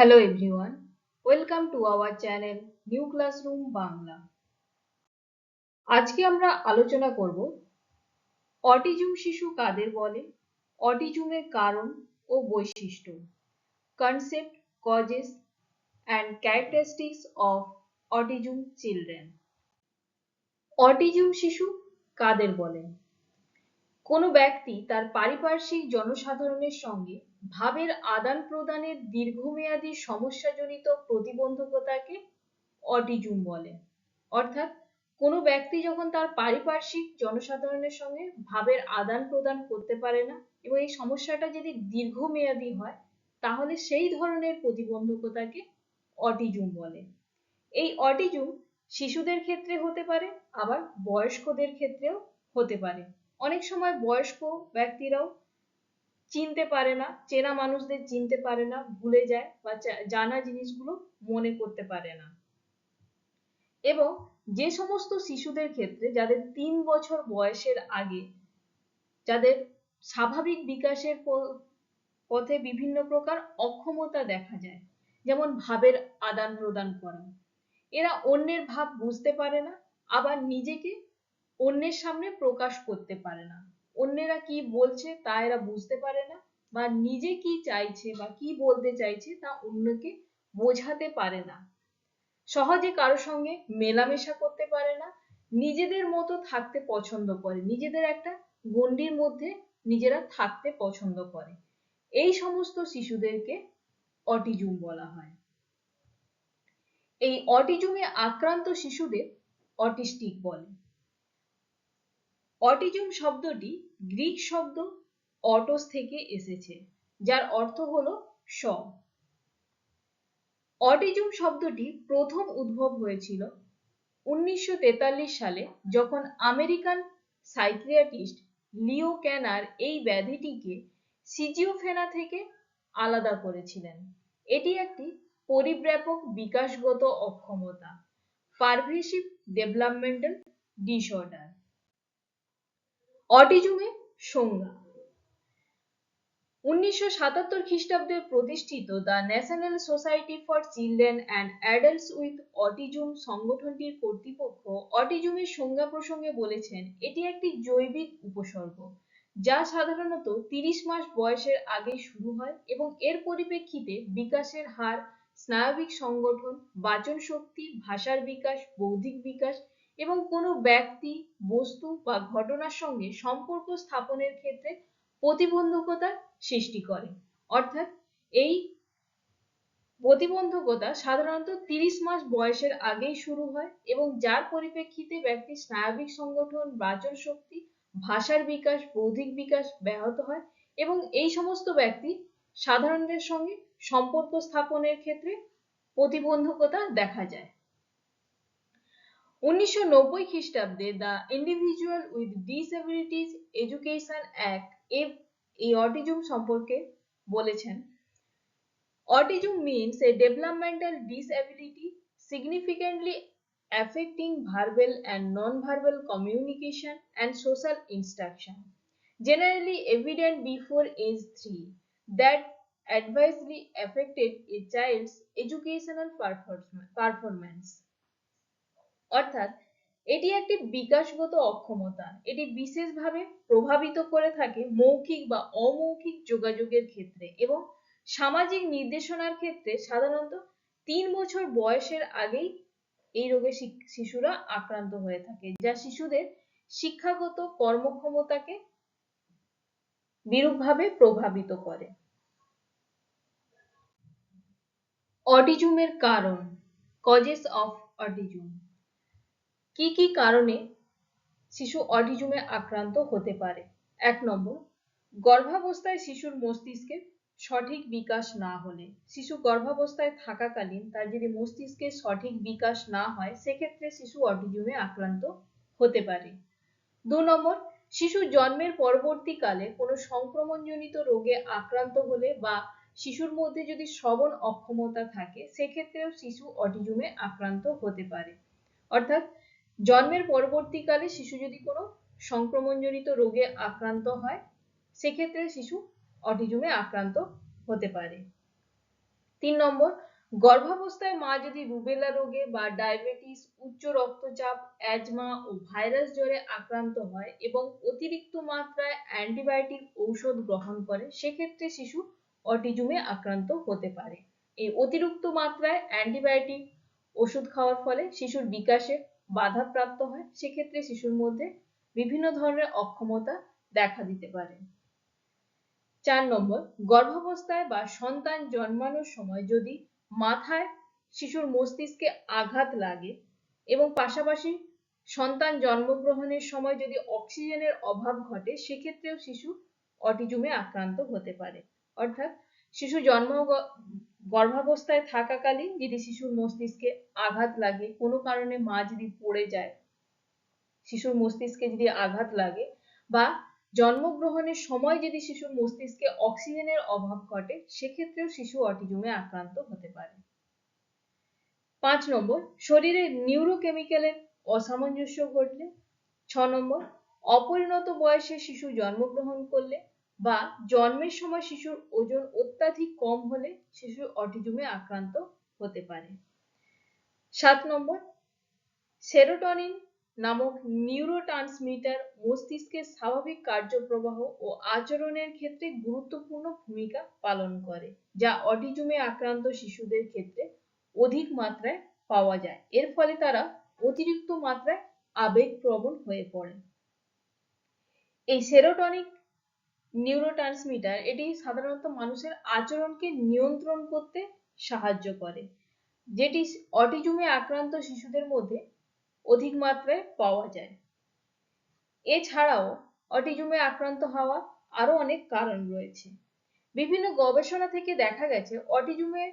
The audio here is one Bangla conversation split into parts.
Hello everyone, welcome to our channel New Classroom Bangla আজকে আমরা আলোচনা করব অটিজম শিশু কাদের বলে অটিজমের কারণ ও বৈশিষ্ট্য concept causes and characteristics of autism children autism শিশু কাদের বলে? কোনো ব্যক্তি তার পারিপার্শ্বিক জনসাধারণের সঙ্গে ভাবের আদান প্রদানের দীর্ঘমেয়াদী সমস্যাজনিত প্রতিবন্ধকতাকে অটিজম বলে। অর্থাৎ কোনো ব্যক্তি যখন তার পারিপার্শ্বিক জনসাধারণের সঙ্গে ভাবের আদান প্রদান করতে পারে না এবং এই সমস্যাটা যদি দীর্ঘমেয়াদী হয়, তাহলে সেই ধরনের প্রতিবন্ধকতাকে অটিজম বলে। এই অটিজম শিশুদের ক্ষেত্রে হতে পারে, আবার বয়স্কদের ক্ষেত্রেও হতে পারে। অনেক সময় বয়স্ক ব্যক্তিরাও চিনতে পারে না, চেনা মানুষদের চিনতে পারে না, ভুলে যায় বা জানা জিনিসগুলো মনে করতে পারে না। এবং যে সমস্ত শিশুদের ক্ষেত্রে যাদের তিন বছর বয়সের আগে, যাদের স্বাভাবিক বিকাশের পথে বিভিন্ন প্রকার অক্ষমতা দেখা যায়, যেমন ভাবের আদান প্রদান করা। এরা অন্যের ভাব বুঝতে পারে না, আবার নিজেকে অন্যের সামনে প্রকাশ করতে পারে না। অন্যেরা কি বলছে তা এরা বুঝতে পারে না বা নিজে কি চাইছে বা কি বলতে চাইছে তা অন্যকে বোঝাতে পারে না। সহজে কারও সঙ্গে মেলামেশা করতে পারে না, নিজেদের মতো থাকতে পছন্দ করে, নিজেদের একটা গণ্ডির মধ্যে নিজেরা থাকতে পছন্দ করে। এই সমস্ত শিশুদেরকে অটিজম বলা হয়। এই অটিজমে আক্রান্ত শিশুদের অটিস্টিক বলে। অটিজম শব্দটি গ্রিক শব্দ অটোস থেকে এসেছে, যার অর্থ হলো স। অটিজম শব্দটি প্রথম উদ্ভব হয়েছিল উনিশশো তেতাল্লিশ সালে যখন আমেরিকান সাইক্রিয়াটিস্ট লিও ক্যানার এই ব্যাধিটিকে সিজিওফেনা থেকে আলাদা করেছিলেন। এটি একটি পরিব্যাপক বিকাশগত অক্ষমতা, পারভেসিভ ডেভেলপমেন্টাল ডিসঅর্ডার। অটিজমের সংজ্ঞা। উনিশশো সাতাত্তর খ্রিস্টাব্দে প্রতিষ্ঠিত the National Society for Children and Adults with Autism সংগঠনটির কর্তৃপক্ষ অটিজমের সংজ্ঞা প্রসঙ্গে বলেছেন, এটি একটি জৈবিক উপসর্গ, যা সাধারণত তিরিশ মাস বয়সের আগে শুরু হয় এবং এর পরিপ্রেক্ষিতে বিকাশের হার, স্নায়বিক সংগঠন বাচন শক্তি ভাষার বিকাশ, বৌদ্ধিক বিকাশ এবং কোনো ব্যক্তি, বস্তু বা ঘটনার সঙ্গে সম্পর্ক স্থাপনের ক্ষেত্রে প্রতিবন্ধকতার সৃষ্টি করে। অর্থাৎ এই প্রতিবন্ধকতা সাধারণত তিরিশ মাস বয়সের আগেই শুরু হয় এবং যার পরিপ্রেক্ষিতে ব্যক্তির স্নায়বিক সংগঠন, বাচন শক্তি, ভাষার বিকাশ, বৌদ্ধিক বিকাশ ব্যাহত হয় এবং এই সমস্ত ব্যক্তি সাধারণদের সঙ্গে সম্পর্ক স্থাপনের ক্ষেত্রে প্রতিবন্ধকতা দেখা যায়। উনিশশো নব্বই খ্রিস্টাব্দে the Individual with Disabilities Education Act এই অটিজম সম্পর্কে বলেছেন autism means a developmental disability significantly affecting verbal and non-verbal communication and social instruction, generally evident before age 3, that adversely affected a child's educational performance. অর্থাৎ এটি একটি বিকাশগত অক্ষমতা। এটি বিশেষভাবে প্রভাবিত করে থাকে মৌখিক বা অমৌখিক যোগাযোগের ক্ষেত্রে এবং সামাজিক নির্দেশনার ক্ষেত্রে সাধারণত তিন বছর বয়সের আগেই এই রোগে শিশুরা আক্রান্ত হয়ে থাকে, যা শিশুদের শিক্ষাগত কর্মক্ষমতাকে বিরূপভাবে প্রভাবিত করে। অটিজমের কারণ কজেস অফ অটিজম। কি কি কারণে শিশু অটিজমে আক্রান্ত হতে পারে? এক নম্বর, গর্ভাবস্থায় শিশুর মস্তিষ্কে সঠিক বিকাশ না হলে। শিশু গর্ভাবস্থায় থাকাকালীন তার যদি মস্তিষ্কে সঠিক বিকাশ না হয়, সেক্ষেত্রে শিশু অটিজমে আক্রান্ত হতে পারে। দু নম্বর, শিশু জন্মের পরবর্তীকালে কোনো সংক্রমণজনিত রোগে আক্রান্ত হলে বা শিশুর মধ্যে যদি শ্রবণ অক্ষমতা থাকে, সেক্ষেত্রেও শিশু অটিজমে আক্রান্ত হতে পারে। অর্থাৎ জন্মের পরবর্তীকালে শিশু যদি কোনো সংক্রমণজনিত রোগে আক্রান্ত হয়, সেক্ষেত্রে শিশু অটিজমে আক্রান্ত হতে পারে। তিন নম্বর, গর্ভাবস্থায় মা যদি রুবেলা রোগে বা ডায়াবেটিস, উচ্চ রক্তচাপ, অ্যাজমা ও ভাইরাস জ্বরে আক্রান্ত হয় এবং অতিরিক্ত মাত্রায় অ্যান্টিবায়োটিক ঔষধ গ্রহণ করে, সেক্ষেত্রে শিশু অটিজমে আক্রান্ত হতে পারে। এই অতিরিক্ত মাত্রায় অ্যান্টিবায়োটিক ওষুধ খাওয়ার ফলে শিশুর বিকাশে বাধাপ্রাপ্ত হয়, সেক্ষেত্রে শিশুর মধ্যে বিভিন্ন ধরনের অক্ষমতা দেখা দিতে পারে। চার নম্বর, গর্ভাবস্থায় বা সন্তান জন্মানোর সময় যদি মাথায় শিশুর মস্তিষ্কে আঘাত লাগে এবং পাশাপাশি সন্তান জন্মগ্রহণের সময় যদি অক্সিজেনের অভাব ঘটে, সেক্ষেত্রেও শিশু অটিজমে আক্রান্ত হতে পারে। অর্থাৎ শিশু জন্ম গর্ভাবস্থায় থাকাকালীন যদি শিশুর মস্তিষ্কে আঘাত লাগে, কোনো কারণে মা যদি পড়ে যায়, শিশুর মস্তিষ্কে যদি আঘাত লাগে বা জন্মগ্রহণের সময় যদি শিশুর মস্তিষ্কে অক্সিজেনের অভাব ঘটে, সেক্ষেত্রেও শিশু অটিজমে আক্রান্ত হতে পারে। পাঁচ নম্বর, শরীরে নিউরোকেমিক্যালের অসামঞ্জস্য ঘটলে। ছ নম্বর, অপরিণত বয়সে শিশু জন্মগ্রহণ করলে বা জন্মের সময় শিশুর ওজন অত্যাধিক কম হলে শিশু অটিজমে আক্রান্ত হতে পারে। সাত নম্বর, সেরোটনিন নামক নিউরোট্রান্সমিটার মস্তিষ্কের স্বাভাবিক কার্যপ্রবাহ ও আচরণের ক্ষেত্রে গুরুত্বপূর্ণ ভূমিকা পালন করে, যা অটিজমে আক্রান্ত শিশুদের ক্ষেত্রে অধিক মাত্রায় পাওয়া যায়। এর ফলে তারা অতিরিক্ত মাত্রায় আবেগপ্রবণ হয়ে পড়ে। এই সেরোটনিক নিউরোট্রান্সমিটার এটি সাধারণত মানুষের আচরণকে নিয়ন্ত্রণ করতে সাহায্য করে, যেটি অটিজমে আক্রান্ত শিশুদের মধ্যে অধিক মাত্রায় পাওয়া যায়। এছাড়াও, অটিজমে আক্রান্ত হওয়া আরও অনেক কারণ রয়েছে। বিভিন্ন গবেষণা থেকে দেখা গেছে, অটিজমের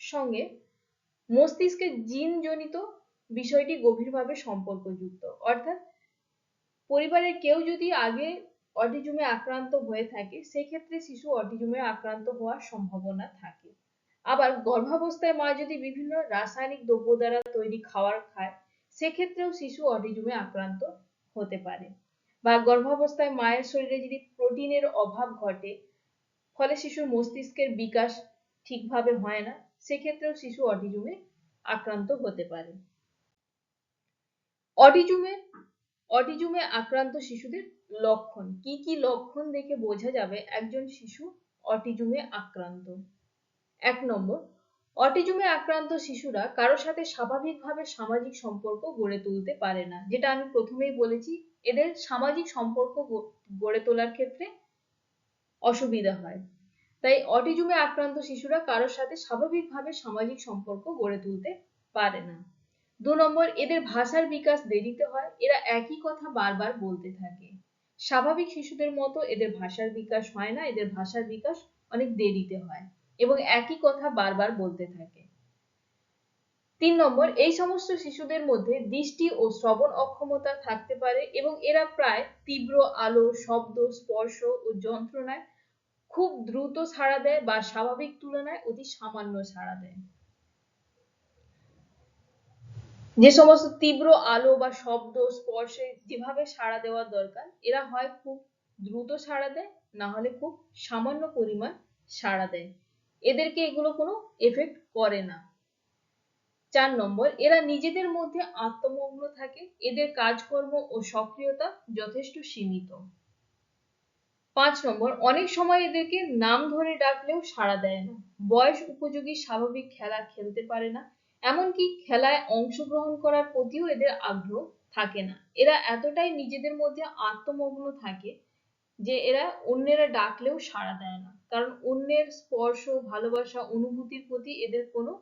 সঙ্গে মস্তিষ্কের জিনজনিত বিষয়টি গভীরভাবে সম্পর্কযুক্ত, অর্থাৎ পরিবারের কেউ যদি আগে অটিজমে আক্রান্ত হয়ে থাকে, সেক্ষেত্রে শিশু অটিজমে আক্রান্ত হওয়ার সম্ভাবনা থাকে। আবার গর্ভাবস্থায় মা যদি বিভিন্ন রাসায়নিক দ্রব্য দ্বারা তৈরি খাবার খায়, সেক্ষেত্রেও শিশু অটিজমে আক্রান্ত হতে পারে। বা গর্ভাবস্থায় মায়ের শরীরে যদি প্রোটিনের অভাব ঘটে, ফলে শিশুর মস্তিষ্কের বিকাশ ঠিকভাবে হয় না, সেক্ষেত্রেও শিশু অটিজমে আক্রান্ত হতে পারে। অটিজমে অটিজমে আক্রান্ত শিশুদের লক্ষণ। কি কি লক্ষণ দেখে বোঝা যাবে একজন শিশু অটিজমে আক্রান্ত? এক নম্বর অটিজমে আক্রান্ত শিশুরা কারও সাথে স্বাভাবিকভাবে সামাজিক সম্পর্ক গড়ে তুলতে পারে না, যেটা আমি প্রথমেই বলেছি, এদের সামাজিক সম্পর্ক গড়ে তোলার ক্ষেত্রে অসুবিধা হয়। তাই অটিজমে আক্রান্ত শিশুরা কারোর সাথে স্বাভাবিকভাবে সামাজিক সম্পর্ক গড়ে তুলতে পারে না। দু নম্বর, এদের ভাষার বিকাশ দেরিতে হয়। এরা একই কথা বারবার বলতে থাকে। স্বাভাবিক শিশুদের মতো এদের ভাষার বিকাশ হয় না, এদের ভাষার বিকাশ অনেক দেরিতে হয় এবং একই কথা বারবার বলতে থাকে। তিন নম্বর, এই সমস্ত শিশুদের মধ্যে দৃষ্টি ও শ্রবণ অক্ষমতা থাকতে পারে এবং এরা প্রায় তীব্র আলো, শব্দ, স্পর্শ ও যন্ত্রণায় খুব দ্রুত সাড়া দেয় বা স্বাভাবিক তুলনায় অতি সামান্য সাড়া দেয়। যে সমস্ত তীব্র আলো বা শব্দ, স্পর্শে যেভাবে সাড়া দেওয়ার দরকার, এরা হয় খুব দ্রুত সাড়া দেয়, না হলে খুব সামান্য পরিমাণ সাড়া দেয়। এদেরকে এগুলো কোনো এফেক্ট করে না। চার নম্বর, এরা নিজেদের মধ্যে আত্মমগ্ন থাকে। এদের কাজকর্ম ও সক্রিয়তা যথেষ্ট সীমিত। পাঁচ নম্বর, অনেক সময় এদেরকে নাম ধরে ডাকলেও সাড়া দেয় না। বয়স উপযোগী স্বাভাবিক খেলা খেলতে পারে না। এমনকি খেলায় অংশগ্রহণ করার প্রতিও এদের আগ্রহ থাকে না। এরা এতটাই নিজেদের মধ্যে আত্মমগ্ন থাকে যে এরা অন্যেরা ডাকলেও সাড়া দেয় না। কারণ অন্যের স্পর্শ, ভালোবাসা, অনুভূতির প্রতি এদের কোনো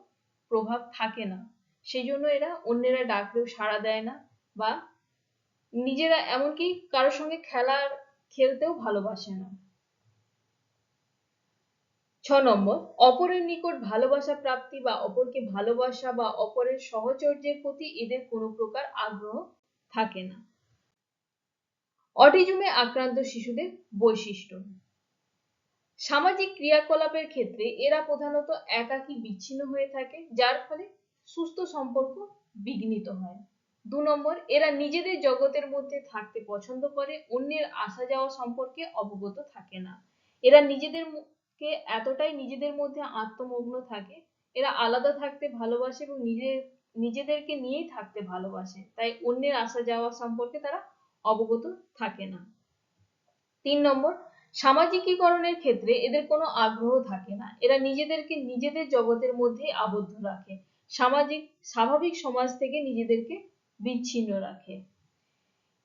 প্রভাব থাকে না। সেই জন্য এরা অন্যেরা ডাকলেও সাড়া দেয় না বা নিজেরা এমনকি কারোর সঙ্গে খেলার, খেলতেও ভালোবাসে না। ছ নম্বর, অপরের নিকট ভালোবাসা প্রাপ্তি বা অপরকে ভালোবাসা বা অপরের সহচর্যের প্রতি এদের কোনো প্রকার আগ্রহ থাকে না। অটিজমে আক্রান্ত শিশুদের বৈশিষ্ট্য। সামাজিক ক্রিয়াকলাপের ক্ষেত্রে এরা প্রধানত একাকী বিচ্ছিন্ন হয়ে থাকে, যার ফলে সুস্থ সম্পর্ক বিঘ্নিত হয়। দু নম্বর, এরা নিজেদের জগতের মধ্যে থাকতে পছন্দ করে, অন্যের আসা যাওয়া সম্পর্কে অবগত থাকে না। এরা নিজেদের কে এতটাই নিজেদের মধ্যে আত্মমগ্ন থাকে, এরা আলাদা থাকতে ভালোবাসে এবং নিজের, নিজেদেরকে নিয়েই থাকতে ভালোবাসে। তাই অন্যের আসা যাওয়া সম্পর্কে তারা অবগত থাকে না। তিন নম্বর, সামাজিকীকরণের ক্ষেত্রে এদের কোনো আগ্রহ থাকে না। এরা নিজেদেরকে নিজেদের জগতের মধ্যে আবদ্ধ রাখে। সামাজিক, স্বাভাবিক সমাজ থেকে নিজেদেরকে বিচ্ছিন্ন রাখে।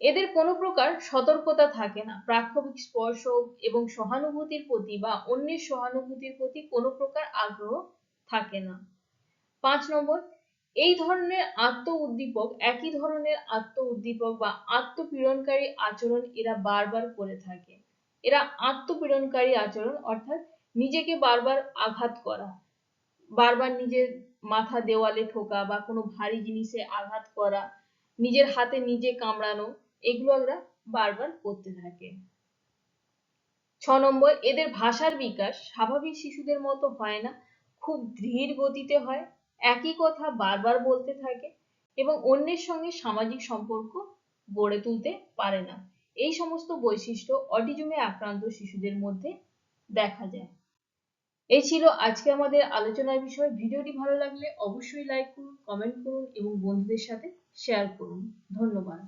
এদের কোনো প্রকার সতর্কতা থাকে না। প্রাক্ষবিক স্পর্শ এবং সহানুভূতির প্রতি বা অন্যের সহানুভূতির প্রতি কোনো প্রকার আগ্রহ থাকে না। পাঁচ নম্বর, এই ধরনের আত্ম উদ্দীপক একই ধরনের আত্ম উদ্দীপক বা আত্মপীড়নকারী আচরণ এরা বারবার করে থাকে। এরা আত্মপীড়নকারী আচরণ অর্থাৎ নিজেকে বারবার আঘাত করা, বারবার নিজের মাথা দেওয়ালে ঠোকা বা কোনো ভারী জিনিসে আঘাত করা, নিজের হাতে নিজে কামড়ানো এগুলো এরা বারবার করতে থাকে। ছ নম্বর, এদের ভাষার বিকাশ স্বাভাবিক শিশুদের মতো হয় না, খুব ধীর গতিতে হয়, একই কথা বারবার বলতে থাকে এবং অন্যের সঙ্গে সামাজিক সম্পর্ক গড়ে তুলতে পারে না। এই সমস্ত বৈশিষ্ট্য অটিজমে আক্রান্ত শিশুদের মধ্যে দেখা যায়। এই ছিল আজকে আমাদের আলোচনার বিষয়। ভিডিওটি ভালো লাগলে অবশ্যই লাইক করুন কমেন্ট করুন এবং বন্ধুদের সাথে শেয়ার করুন। ধন্যবাদ।